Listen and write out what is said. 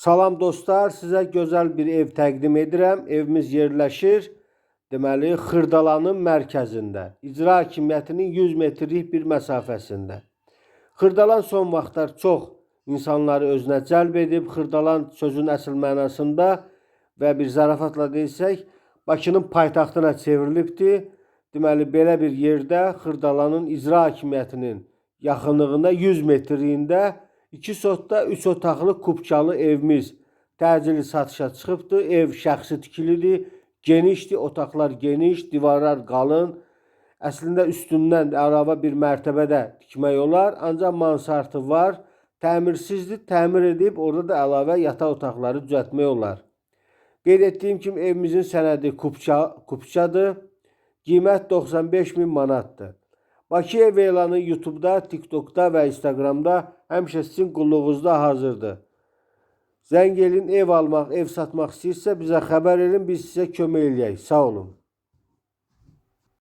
Salam dostlar, sizə gözəl bir ev təqdim edirəm. Evimiz yerləşir deməli Xırdalanın mərkəzində. İcra hakimiyyətinin 100 metrlik bir məsafəsində. Xırdalan son vaxtlar çox insanları özünə cəlb edib. Xırdalan sözün əsl mənasında və bir zarafatla desək, Bakının paytaxtına çevrilibdir. Deməli belə bir yerdə Xırdalanın icra hakimiyyətinin yaxınlığında 100 metrliyində 2 sotda 3 otaqlı kubçalı evimiz təcili satışa çıxıbdır. Ev şəxsi tikilidir, genişdir, otaqlar geniş, divarlar qalın. Əslində üstündən əlavə bir mərtəbə də tikmək olar, ancaq mansardı var. Təmirsizdir, təmir edib orada da əlavə yataq otaqları düzəltmək olar. Qeyd etdiyim kimi evimizin sənədi kubça, kubçadır. Qiymət 95 min manatdır. Bakı ev elanı YouTube'da, TikTok'da və Instagram'da həmişə sizin qulluğunuzda hazırdır. Zəng elin, ev almaq, ev satmaq istəyirsə bizə xəbər edin, biz sizə kömək eləyək. Sağ olun.